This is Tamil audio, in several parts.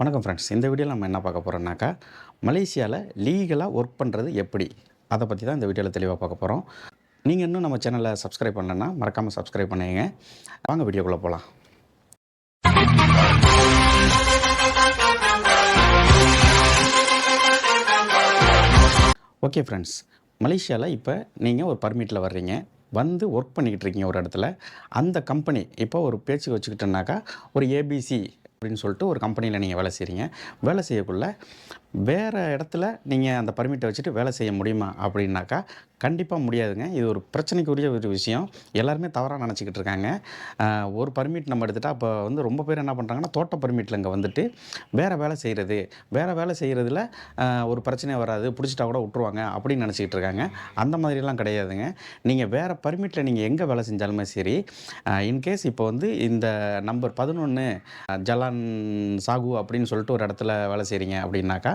வணக்கம் ஃப்ரெண்ட்ஸ் இந்த வீடியோவில் நம்ம என்ன பார்க்க போகிறோம்னாக்கா மலேசியாவில் லீகலாக ஒர்க் பண்ணுறது எப்படி? அதை பற்றி தான் இந்த வீடியோவில் தெளிவாக பார்க்க போகிறோம் நீங்கள் இன்னும் நம்ம சேனலை சப்ஸ்கிரைப் பண்ணலன்னா மறக்காமல் சப்ஸ்கிரைப் பண்ணுங்க வாங்க வீடியோக்குள்ளே போகலாம் ஓகே ஃப்ரெண்ட்ஸ் மலேசியாவில் இப்போ நீங்கள் ஒரு பர்மிட்டில் வர்றீங்க. வந்து ஒர்க் பண்ணிக்கிட்டு இருக்கீங்க ஒரு இடத்துல. அந்த கம்பெனி இப்போ ஒரு பேச்சுக்கு வச்சுக்கிட்டோன்னாக்கா ஒரு ஏபிசி அப்படின்னு சொல்லிட்டு ஒரு கம்பெனியில் நீங்கள் வேலை செய்கிறீங்க வேலை செய்யக்குள்ள வேறு இடத்துல நீங்கள் அந்த பர்மிட்டை வச்சுட்டு வேலை செய்ய முடியுமா அப்படின்னாக்கா கண்டிப்பாக முடியாதுங்க. இது ஒரு பிரச்சனைக்குரிய ஒரு விஷயம். எல்லாருமே தவறாக நினச்சிக்கிட்டு இருக்காங்க. ஒரு பர்மிட் நம்ம எடுத்துகிட்டால் அப்போ வந்து ரொம்ப பேர் என்ன பண்ணுறாங்கன்னா தோட்ட பர்மிட்டில் இங்கே வந்துட்டு வேறு வேலை செய்கிறது வேறு வேலை செய்கிறதுல ஒரு பிரச்சனை வராது. பிடிச்சிட்டா கூட விட்ருவாங்க அப்படின்னு நினச்சிக்கிட்டு இருக்காங்க. அந்த மாதிரிலாம் கிடையாதுங்க. நீங்கள் வேறு பர்மிட்டில் நீங்கள் எங்கே வேலை செஞ்சாலுமே சரி இன்கேஸ் இப்போ வந்து இந்த நம்பர் பதினொன்று ஜலான் சாகு அப்படின்னு சொல்லிட்டு ஒரு இடத்துல வேலை செய்கிறீங்க அப்படின்னாக்கா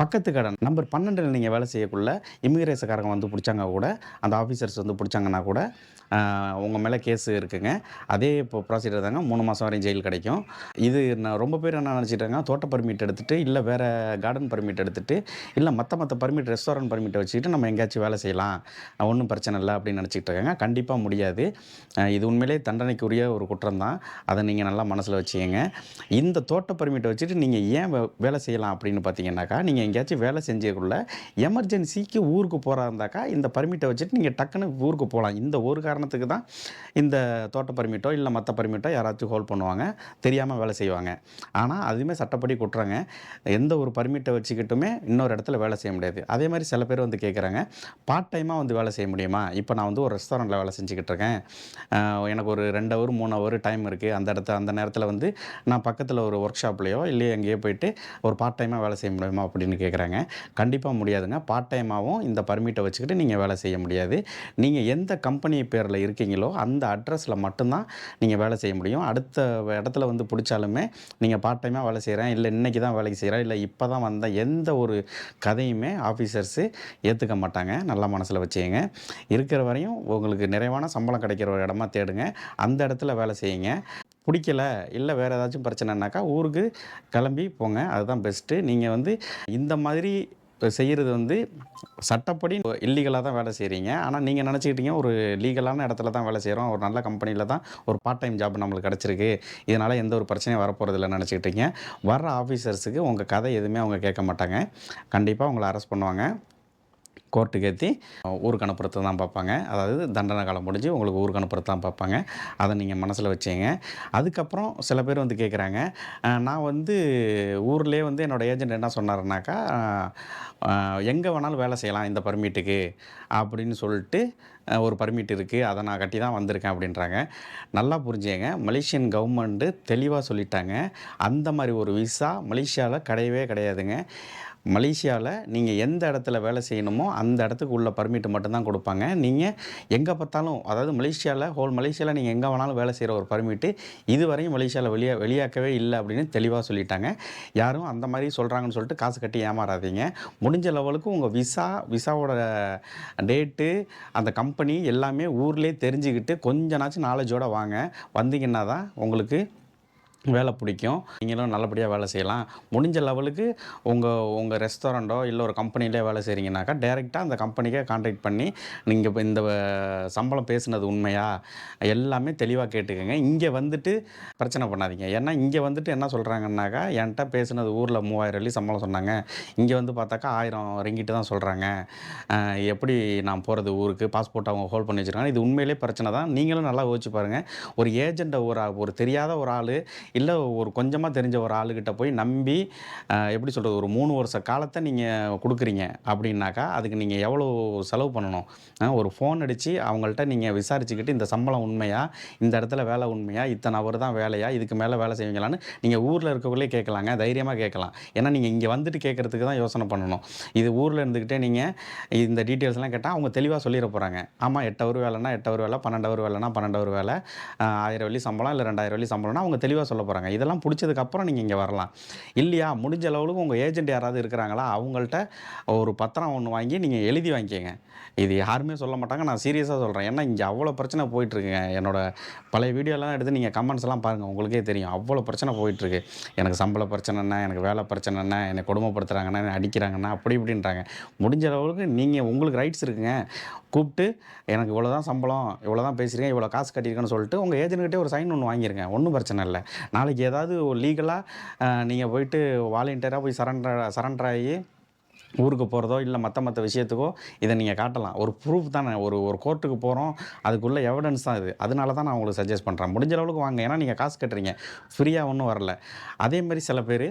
பக்கத்து கடை நம்பர் பன்னெண்டில் நீங்கள் வேலை செய்யக்குள்ள இமிகிரேஷக்காரங்க வந்து பிடிச்சாங்க கூட அந்த ஆஃபீஸர்ஸ் வந்து பிடிச்சாங்கன்னா கூட உங்கள் மேலே கேஸ் இருக்குங்க. அதே இப்போ ப்ராசீடர் தாங்க மூணு மாதம் வரையும் ஜெயில் கிடைக்கும். இது நான் ரொம்ப பேர் என்ன நினச்சிட்டாங்க தோட்ட பர்மிட் எடுத்துகிட்டு இல்லை வேறு கார்டன் பர்மிட் எடுத்துகிட்டு இல்லை மற்ற மற்ற பர்மிட் ரெஸ்டாரண்ட் பர்மிட்டை வச்சுக்கிட்டு நம்ம எங்கேயாச்சும் வேலை செய்யலாம். ஒன்றும் பிரச்சனை இல்லை அப்படின்னு நினச்சிக்கிட்டு இருக்காங்க. கண்டிப்பாக முடியாது. இது உண்மையிலே தண்டனைக்குரிய ஒரு குற்றம் தான் அதை நீங்கள் நல்லா மனசில் வச்சுக்கங்க. இந்த தோட்ட பர்மிட்டை வச்சுட்டு நீங்கள் ஏன் வேலை செய்யலாம் அப்படின்னு பார்த்தீங்கன்னா பார்த்தீங்கன்னாக்கா நீங்கள் எங்கேயாச்சும் வேலை செஞ்சக்குள்ள எமர்ஜென்சிக்கு ஊருக்கு போகிறா இருந்தாக்கா இந்த பர்மிட்டை வச்சுட்டு நீங்கள் டக்குன்னு ஊருக்கு போகலாம் இந்த ஒரு காரணத்துக்கு தான் இந்த தோட்ட பர்மிட்டோ இல்லை மற்ற பர்மிட்டோ யாராச்சும் ஹோல்ட் பண்ணுவாங்க தெரியாமல் வேலை செய்வாங்க. ஆனால் அதுவுமே சட்டப்படி கொட்டுறாங்க எந்த ஒரு பர்மிட்டை வச்சுக்கிட்டுமே இன்னொரு இடத்துல வேலை செய்ய முடியாது. அதே மாதிரி சில பேர் வந்து கேட்குறாங்க பார்ட் டைமாக வந்து வேலை செய்ய முடியுமா? இப்போ நான் வந்து ஒரு ரெஸ்டாரண்ட்டில் வேலை செஞ்சுக்கிட்டு இருக்கேன். எனக்கு ஒரு ரெண்டு ஹவர் மூணு ஹவர் டைம் இருக்குது அந்த இடத்த அந்த நேரத்தில் வந்து நான் பக்கத்தில் ஒரு ஒர்க் ஷாப்லேயோ இல்லையோ எங்கேயோ போயிட்டு ஒரு பார்ட் டைமாக வேலை செய்ய முடியும் அப்படின்னு கேட்குறாங்க கண்டிப்பாக முடியாதுங்க. பார்ட் டைமாகவும் இந்த பர்மிட்டை வச்சுக்கிட்டு நீங்கள் வேலை செய்ய முடியாது. நீங்கள் எந்த கம்பெனி பேரில் இருக்கீங்களோ அந்த அட்ரஸில் மட்டும்தான் நீங்கள் வேலை செய்ய முடியும். அடுத்த இடத்துல வந்து பிடிச்சாலுமே நீங்கள் பார்ட் டைமாக வேலை செய்கிறேன் இல்லை இன்றைக்கி தான் வேலைக்கு செய்கிறேன் இல்லை இப்போ தான் வந்த எந்த ஒரு கதையுமே ஆஃபீஸர்ஸு ஏற்றுக்க மாட்டாங்க. நல்லா மனசில் வச்சுங்க இருக்கிற வரையும் உங்களுக்கு நிறைவான சம்பளம் கிடைக்கிற ஒரு இடமா தேடுங்க. அந்த இடத்துல வேலை செய்யுங்க. பிடிக்கல இல்லை வேறு ஏதாச்சும் பிரச்சனைனாக்கா ஊருக்கு கிளம்பி போங்க. அதுதான் பெஸ்ட்டு நீங்கள் வந்து இந்த மாதிரி செய்கிறது வந்து சட்டப்படி இல்லீகலாக தான் வேலை செய்கிறீங்க ஆனால் நீங்கள் நினச்சிக்கிட்டீங்க ஒரு லீகலான இடத்துல தான் வேலை செய்கிறோம் ஒரு நல்ல கம்பெனியில் தான் ஒரு பார்ட் டைம் ஜாப் நம்மளுக்கு கிடச்சிருக்கு. இதனால் எந்த ஒரு பிரச்சனையும் வரப்போகிறதில்ல நினச்சிக்கிட்டீங்க. வர்ற ஆஃபீஸர்ஸுக்கு உங்கள் கதை எதுவுமே அவங்க கேட்க மாட்டாங்க. கண்டிப்பாக உங்களை அரெஸ்ட் பண்ணுவாங்க. கோர்ட்டுக்கு ஏற்றி ஊருக்கு அனுப்புறது தான் பார்ப்பாங்க. அதாவது தண்டனை காலம் முடிஞ்சு உங்களுக்கு ஊருக்கு அனுப்புறது தான் பார்ப்பாங்க. அதை நீங்கள் மனசில் வச்சுங்க. அதுக்கப்புறம் சில பேர் வந்து கேட்குறாங்க நான் வந்து ஊர்லேயே வந்து என்னோடய ஏஜென்ட் என்ன சொன்னார்னாக்கா எங்கே வேணாலும் வேலை செய்யலாம் இந்த பர்மிட்டுக்கு அப்படின்னு சொல்லிட்டு ஒரு பர்மிட் இருக்குது அதை நான் கட்டி தான் வந்திருக்கேன் அப்படின்றாங்க. நல்லா புரிஞ்சுங்க. மலேசியன் கவர்மெண்ட்டு தெளிவாக சொல்லிட்டாங்க. அந்த மாதிரி ஒரு விசா மலேசியாவில் கிடையவே கிடையாதுங்க. மலேசியாவில் நீங்கள் எந்த இடத்துல வேலை செய்யணுமோ அந்த இடத்துக்கு உள்ள பர்மிட் மட்டும்தான் கொடுப்பாங்க. நீங்கள் எங்கே பார்த்தாலும் அதாவது மலேசியாவில் ஹோல் மலேசியாவில் நீங்கள் எங்கே வேணாலும் வேலை செய்கிற ஒரு பர்மிட்டு இதுவரையும் மலேசியாவில் வெளியே வெளியாக்கவே இல்லை அப்படின்னு தெளிவாக சொல்லிட்டாங்க. யாரும் அந்த மாதிரி சொல்கிறாங்கன்னு சொல்லிட்டு காசு கட்டி ஏமாறாதீங்க. முடிஞ்ச லெவலுக்கு உங்கள் விசா விசாவோட டேட்டு அந்த கம்பெனி எல்லாமே ஊர்லேயே தெரிஞ்சுக்கிட்டு கொஞ்ச நாலேஜோடு வாங்க. வந்தீங்கன்னா தான் உங்களுக்கு வேலை பிடிக்கும். நீங்களும் நல்லபடியாக வேலை செய்யலாம். முடிஞ்ச லெவலுக்கு உங்கள் உங்கள் ரெஸ்டாரண்ட்டோ இல்லை ஒரு கம்பெனிலே வேலை செய்கிறீங்கனாக்கா டேரெக்டாக அந்த கம்பெனிக்கே கான்டாக்ட் பண்ணி நீங்கள் இப்போ இந்த சம்பளம் பேசுனது உண்மையா? எல்லாமே தெளிவாக கேட்டுக்கோங்க. இங்கே வந்துட்டு பிரச்சனை பண்ணாதீங்க. ஏன்னா இங்கே வந்துட்டு என்ன சொல்கிறாங்கன்னாக்கா என்கிட்ட பேசுனது ஊரில் மூவாயிரம் வெள்ளி சம்பளம் சொன்னாங்க. இங்கே வந்து பார்த்தாக்கா ஆயிரம் ரிங்கிட்டு தான் சொல்கிறாங்க எப்படி நான் போகிறது ஊருக்கு? பாஸ்போர்ட் அவங்க ஹோல்ட் பண்ணி வச்சுருக்காங்க. இது உண்மையிலே பிரச்சனை தான். நீங்களும் நல்லா யோசிச்சு பாருங்கள் ஒரு ஏஜெண்ட்டை ஒரு ஆ- ஒரு தெரியாத ஒரு ஆள் இல்லை ஒரு கொஞ்சமாக தெரிஞ்ச ஒரு ஆளுகிட்ட போய் நம்பி எப்படி சொல்கிறது ஒரு மூணு வருஷ காலத்தை நீங்கள் கொடுக்குறீங்க அப்படின்னாக்கா அதுக்கு நீங்கள் எவ்வளோ செலவு பண்ணணும்? ஒரு ஃபோன் அடித்து அவங்கள்ட்ட நீங்கள் விசாரிச்சுக்கிட்டு இந்த சம்பளம் உண்மையா? இந்த இடத்துல வேலை உண்மையா? இத்தனை அவர் தான் வேலையா? இதுக்கு மேலே வேலை செய்வீங்களான்னு நீங்கள் ஊரில் இருக்கக்குள்ளே கேட்கலாங்க தைரியமாக கேட்கலாம். ஏன்னா நீங்கள் இங்கே வந்துட்டு கேட்குறதுக்கு தான் யோசனை பண்ணணும். இது ஊரில் இருந்துக்கிட்டே நீங்கள் இந்த டீட்டெயில்ஸ்லாம் கேட்டால் அவங்க தெளிவாக சொல்லிட போகிறாங்க ஆமாம் எட்டு வேலைன்னா வேலைனா எட்டு வேலை பன்னெண்டு ஹவர் வேலைனா பன்னெண்டு ஹவர் வேலை. ஆயிரம் வெள்ளி சம்பளம் இல்லை ரெண்டாயிரம் வெள்ளி சம்பளம்னா அவங்க தெளிவாக சொல்ல சொல்ல போகிறாங்க இதெல்லாம் பிடிச்சதுக்கப்புறம் நீங்கள் இங்கே வரலாம். இல்லையா? முடிஞ்ச அளவுக்கு உங்கள் ஏஜென்ட் யாராவது இருக்கிறாங்களா? அவங்கள்ட்ட ஒரு பத்திரம் ஒன்று வாங்கி நீங்கள் எழுதி வாங்கிக்கங்க. இது யாருமே சொல்ல மாட்டாங்க. நான் சீரியஸாக சொல்கிறேன் ஏன்னா இங்கே அவ்வளோ பிரச்சனை போயிட்டுருக்குங்க. என்னோட பழைய வீடியோலாம் எடுத்து நீங்கள் கமெண்ட்ஸ்லாம் பாருங்கள் உங்களுக்கே தெரியும். அவ்வளோ பிரச்சனை போயிட்டுருக்கு. எனக்கு சம்பள பிரச்சனை என்ன எனக்கு வேலை பிரச்சனை என்ன என்னை கொடுமைப்படுத்துகிறாங்கன்னா என்னை அடிக்கிறாங்கன்னா அப்படி இப்படின்றாங்க. முடிஞ்ச அளவுக்கு நீங்கள் உங்களுக்கு ரைட்ஸ் இருக்குங்க. கூப்பிட்டு எனக்கு இவ்வளோ தான் சம்பளம். இவ்வளோ தான் பேசுகிறீங்க இவ்வளோ காசு கட்டியிருக்கேன்னு சொல்லிட்டு உங்கள் ஏஜென்ட்கிட்டே ஒரு சைன் ஒன்று வாங்கிருங்க. ஒன்றும் பிரச்சனை இல்லை. நாளைக்கு ஏதாவது லீகலாக நீங்கள் போயிட்டு வாலண்டியராக போய் சரண்டர் சரண்டர் ஆகி ஊருக்கு போகிறதோ இல்லை மற்ற மற்ற விஷயத்துக்கோ இதை நீங்கள் காட்டலாம். ஒரு ப்ரூஃப் தானே. ஒரு ஒரு கோர்ட்டுக்கு போகிறோம் அதுக்குள்ளே எவிடன்ஸ் தான் இது. அதனால தான் நான் உங்களுக்கு சஜஸ்ட் பண்ணுறேன் முடிஞ்ச அளவுக்கு வாங்க. ஏன்னா நீங்கள் காசு கட்டுறீங்க. ஃப்ரீயாக ஒன்றும் வரல. அதே மாதிரி சில பேர்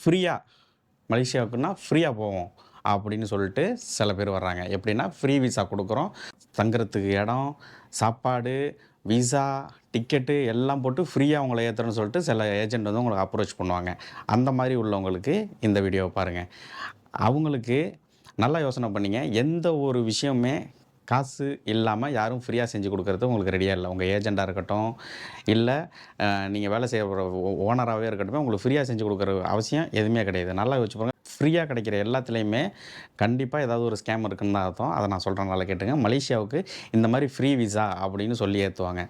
ஃப்ரீயாக மலேசியாவுக்குன்னா ஃப்ரீயாக போவோம் அப்படின்னு சொல்லிட்டு சில பேர் வர்றாங்க. எப்படின்னா ஃப்ரீ விசா கொடுக்குறோம். தங்குறதுக்கு இடம் சாப்பாடு விசா டிக்கெட்டு எல்லாம் போட்டு ஃப்ரீயாக உங்களை ஏற்றுறேன்னு சொல்லிட்டு சில ஏஜென்ட் வந்து உங்களுக்கு அப்ரோச் பண்ணுவாங்க. அந்த மாதிரி உள்ளவங்களுக்கு இந்த வீடியோவை பாருங்கள் அவங்களுக்கு நல்லா யோசனை பண்ணிங்க. எந்த ஒரு விஷயமே காசு இல்லாமல் யாரும் ஃப்ரீயாக செஞ்சு கொடுக்குறது உங்களுக்கு ரெடியாக இல்லை. உங்கள் ஏஜெண்ட்டாக இருக்கட்டும் இல்லை நீங்கள் வேலை செய்கிற ஓனராகவே இருக்கட்டும் உங்களுக்கு ஃப்ரீயாக செஞ்சு கொடுக்குற அவசியம் எதுவுமே கிடையாது. நல்லா வச்சு ஃப்ரீயாக கிடைக்கிற எல்லாத்துலேயுமே கண்டிப்பாக ஏதாவது ஒரு ஸ்கேம் இருக்குன்னு தான் அர்த்தம். அதை நான் சொல்கிறேன் நல்லா கேட்டுங்க. மலேசியாவுக்கு இந்த மாதிரி ஃப்ரீ விசா அப்படின்னு சொல்லி ஏற்றுவாங்க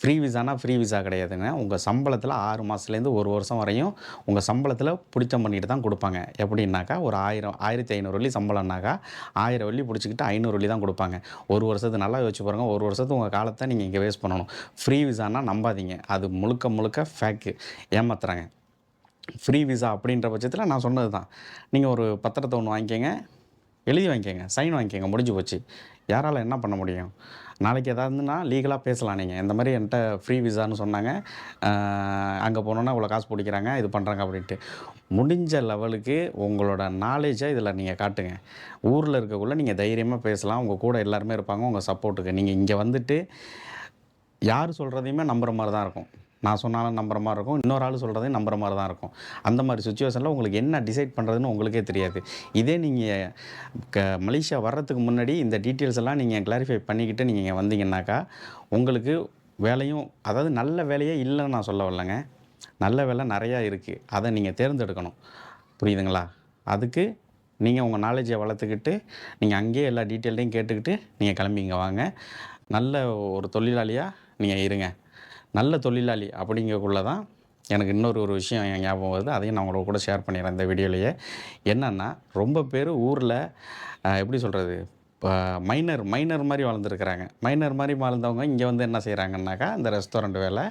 ஃப்ரீ விசானா ஃப்ரீ விசா கிடையாதுங்க. உங்கள் சம்பளத்தில் ஆறு மாதத்துலேருந்து ஒரு வருஷம் வரையும் உங்கள் சம்பளத்தில் பிடிச்சம் பண்ணிட்டு தான் கொடுப்பாங்க. எப்படின்னாக்கா ஒரு ஆயிரம் ஆயிரத்தி ஐநூறு வள்ளி சம்பளம்னாக்கா ஆயிரம் வள்ளி பிடிச்சிக்கிட்டு ஐநூறு வள்ளி தான் கொடுப்பாங்க. ஒரு வருஷத்துக்கு நல்லா யோசிச்சு பாருங்கள் ஒரு வருஷத்துக்கு உங்கள் காலத்தை நீங்கள் இங்கே வேஸ்ட் பண்ணணும். ஃப்ரீ விசானா நம்பாதீங்க. அது முழுக்க முழுக்க ஃபேக்கு ஏமாத்துறாங்க. ஃப்ரீ விசா அப்படின்ற பட்சத்தில் நான் சொன்னது தான் நீங்கள் ஒரு பத்திரத்தை ஒன்று வாங்கிக்கோங்க எழுதி வாங்கிக்கோங்க சைன் வாங்கிக்கோங்க முடிஞ்சு போச்சு. யாரால் என்ன பண்ண முடியும்? நாளைக்கு எதாவதுன்னா லீகலாக பேசலாம் நீங்கள் இந்த மாதிரி என்கிட்ட ஃப்ரீ விசான்னு சொன்னாங்க. அங்கே போனோன்னா இவ்வளோ காசு பிடிக்கிறாங்க இது பண்ணுறாங்க அப்படின்ட்டு. முடிஞ்ச லெவலுக்கு உங்களோட நாலேஜை இதில் நீங்கள் காட்டுங்க. ஊரில் இருக்கக்குள்ளே நீங்கள் தைரியமாக பேசலாம். உங்கள் கூட எல்லாருமே இருப்பாங்க. உங்கள் சப்போர்ட்டுக்கு நீங்கள் இங்கே வந்துட்டு யார் சொல்கிறதையுமே நம்புகிற மாதிரி தான் இருக்கும். நான் சொன்னாலும் நம்புற மாதிரி இருக்கும். இன்னொரு ஆள் சொல்கிறதையும் நம்புற மாதிரி தான் இருக்கும். அந்த மாதிரி சுச்சுவேஷனில் உங்களுக்கு என்ன டிசைட் பண்ணுறதுன்னு உங்களுக்கே தெரியாது. இதே நீங்கள் க மலேசியா வர்றதுக்கு முன்னாடி இந்த டீட்டெயில்ஸ் எல்லாம் நீங்கள் கிளாரிஃபை பண்ணிக்கிட்டு நீங்கள் இங்கே வந்தீங்கன்னாக்கா உங்களுக்கு வேலையும் அதாவது நல்ல வேலையே இல்லைன்னு நான் சொல்ல வரலங்க. நல்ல வேலை நிறையா இருக்குது அதை நீங்கள் தேர்ந்தெடுக்கணும். புரியுதுங்களா? அதுக்கு நீங்கள் உங்கள் நாலேஜை வளர்த்துக்கிட்டு நீங்கள் அங்கேயே எல்லா டீட்டெயில்டையும் கேட்டுக்கிட்டு நீங்கள் கிளம்பி இங்கே வாங்க. நல்ல ஒரு தொழிலாளியாக நீங்கள் இருங்க. நல்ல தொழிலாளி அப்படிங்கக்குள்ள தான் எனக்கு இன்னொரு ஒரு விஷயம் என் ஞாபகம் வருது. அதையும் நான் உங்களோட கூட ஷேர் பண்ணிடுறேன் இந்த வீடியோலையே. என்னென்னா ரொம்ப பேர் ஊரில் எப்படி சொல்கிறது இப்போ மைனர் மைனர் மாதிரி வாழ்ந்துருக்குறாங்க. மைனர் மாதிரி வாழ்ந்தவங்க இங்கே வந்து என்ன செய்கிறாங்கன்னாக்கா இந்த ரெஸ்டாரண்ட் வேலை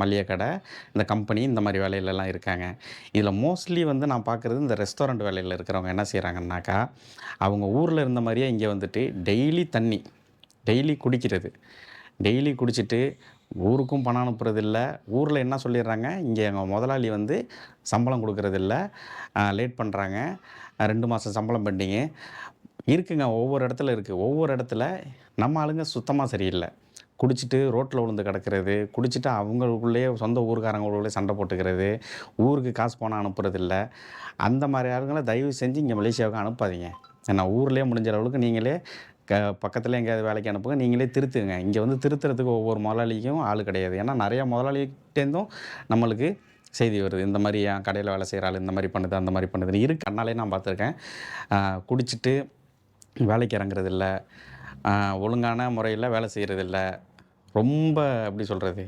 மளிகை கடை இந்த கம்பெனி இந்த மாதிரி வேலையிலலாம் இருக்காங்க. இதில் மோஸ்ட்லி வந்து நான் பார்க்குறது இந்த ரெஸ்டாரண்ட் வேலையில் இருக்கிறவங்க என்ன செய்கிறாங்கன்னாக்கா அவங்க ஊரில் இருந்த மாதிரியே இங்கே வந்துட்டு டெய்லி தண்ணி டெய்லி குடிக்கிறது. டெய்லி குடிச்சிட்டு ஊருக்கும் பணம் அனுப்புறதில்ல. ஊரில் என்ன சொல்லிடுறாங்க? இங்கே எங்கள் முதலாளி வந்து சம்பளம் கொடுக்கறதில்ல. லேட் பண்ணுறாங்க ரெண்டு மாதம் சம்பளம் பண்ணிங்க. இருக்குங்க ஒவ்வொரு இடத்துல இருக்குது ஒவ்வொரு இடத்துல நம்ம ஆளுங்க சுத்தமாக சரியில்லை. குடிச்சிட்டு ரோட்டில் விழுந்து கிடக்கிறது குடிச்சிட்டு அவங்களுக்குள்ளேயே சொந்த ஊருக்காரங்களுக்குள்ளே சண்டை போட்டுக்கிறது ஊருக்கு காசு போனால் அனுப்புறதில்ல. அந்த மாதிரி ஆளுங்களை தயவு செஞ்சு இங்கே மலேசியாவுக்கு அனுப்பாதீங்க. ஏன்னா ஊர்லேயே முடிஞ்ச அளவுக்கு நீங்களே க பக்கத்தில் எங்கேயாவது வேலைக்கு அனுப்புங்க. நீங்களே திருத்துங்க. இங்கே வந்து திருத்துறதுக்கு ஒவ்வொரு முதலாளிக்கும் ஆள் கிடையாது. ஏன்னா நிறையா முதலாளிகிட்டேருந்தும் நம்மளுக்கு செய்தி வருது. இந்த மாதிரி என் கடையில் வேலை செய்கிற ஆள் இந்த மாதிரி பண்ணுது அந்த மாதிரி பண்ணுதுன்னு இருக்கு. கண்ணாலே நான் பார்த்துருக்கேன். குடிச்சிட்டு வேலைக்கு இறங்குறதில்ல. ஒழுங்கான முறையில் வேலை செய்கிறதில்ல ரொம்ப எப்படி சொல்கிறது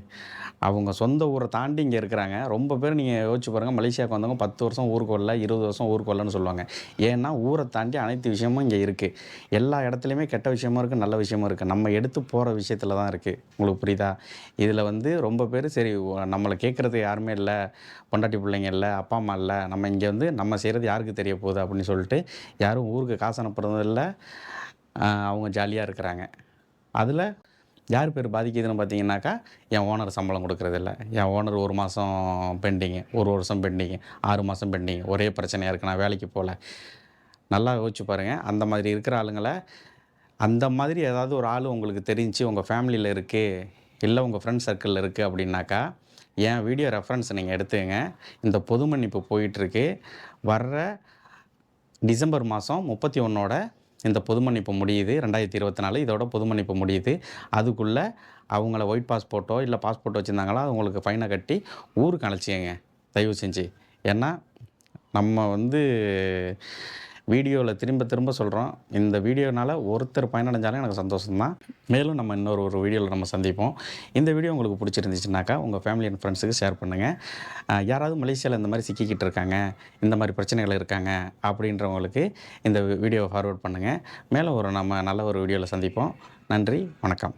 அவங்க சொந்த ஊரை தாண்டி இங்கே இருக்கிறாங்க. ரொம்ப பேர் நீங்கள் யோசிச்சு பாருங்கள் மலேசியாவுக்கு வந்தவங்க பத்து வருஷம் ஊருக்கு வரல இருபது வருஷம் ஊருக்கு வரலன்னு சொல்லுவாங்க. ஏன்னா ஊரை தாண்டி அனைத்து விஷயமும் இங்கே இருக்குது எல்லா இடத்துலையுமே கெட்ட விஷயமும் இருக்குது நல்ல விஷயமும் இருக்குது நம்ம எடுத்து போகிற விஷயத்தில் தான் இருக்குது உங்களுக்கு புரியுதா? இதில் வந்து ரொம்ப பேர் சரி நம்மளை கேட்குறது யாருமே இல்லை பொண்டாட்டி பிள்ளைங்க இல்லை அப்பா அம்மா இல்லை. நம்ம இங்கே வந்து நம்ம செய்கிறது யாருக்கு தெரிய போகுது அப்படின்னு சொல்லிட்டு யாரும் ஊருக்கு காசு அனுப்புறதும் இல்லை. அவங்க ஜாலியாக இருக்கிறாங்க. அதில் யார் பேர் பாதிக்குதுன்னு பார்த்தீங்கன்னாக்கா என் ஓனர் சம்பளம் கொடுக்கறதில்ல. என் ஓனர் ஒரு மாதம் பெண்டிங்கு ஒரு வருஷம் பெண்டிங்கு ஆறு மாதம் பெண்டிங் ஒரே பிரச்சனையாக இருக்குது நான் வேலைக்கு போகல நல்லா யோசிச்சு பாருங்கள் அந்த மாதிரி இருக்கிற ஆளுங்களை அந்த மாதிரி ஏதாவது ஒரு ஆள் உங்களுக்கு தெரிஞ்சு உங்கள் ஃபேமிலியில் இருக்குது இல்லை உங்கள் ஃப்ரெண்ட் சர்க்கிளில் இருக்குது அப்படின்னாக்கா என் வீடியோ ரெஃபரன்ஸ் நீங்கள் எடுத்துங்க இந்த பொது மன்னிப்பு போயிட்டுருக்கு வர்ற டிசம்பர் மாதம் முப்பத்தி ஒன்றோட இந்த பொது மன்னிப்பு முடியுது ரெண்டாயிரத்தி இருபத்தி நாலு இதோட பொது மன்னிப்பு முடியுது. அதுக்குள்ளே அவங்கள ஒயிட் பாஸ்போர்ட்டோ இல்லை பாஸ்போர்ட் வச்சுருந்தாங்களோ அவங்களுக்கு ஃபைனை கட்டி ஊருக்கு அழைச்சிங்க தயவு செஞ்சு. ஏன்னா நம்ம வந்து வீடியோவில் திரும்ப திரும்ப சொல்கிறோம். இந்த வீடியோனால் ஒருத்தர் பயனடைஞ்சாலும் எனக்கு சந்தோஷம்தான். மேலும் நம்ம இன்னொரு ஒரு வீடியோவில் நம்ம சந்திப்போம். இந்த வீடியோ உங்களுக்கு பிடிச்சிருந்துச்சுனாக்கா உங்கள் ஃபேமிலி அண்ட் ஃப்ரெண்ட்ஸுக்கு ஷேர் பண்ணுங்கள் யாராவது மலேசியாவில் இந்த மாதிரி சிக்கிக்கிட்டு இருக்காங்க இந்த மாதிரி பிரச்சனைகள் இருக்காங்க அப்படின்றவங்களுக்கு இந்த வீடியோவை ஃபார்வர்ட் பண்ணுங்கள் மேலும் ஒரு நம்ம நல்ல ஒரு வீடியோவில் சந்திப்போம். நன்றி வணக்கம்.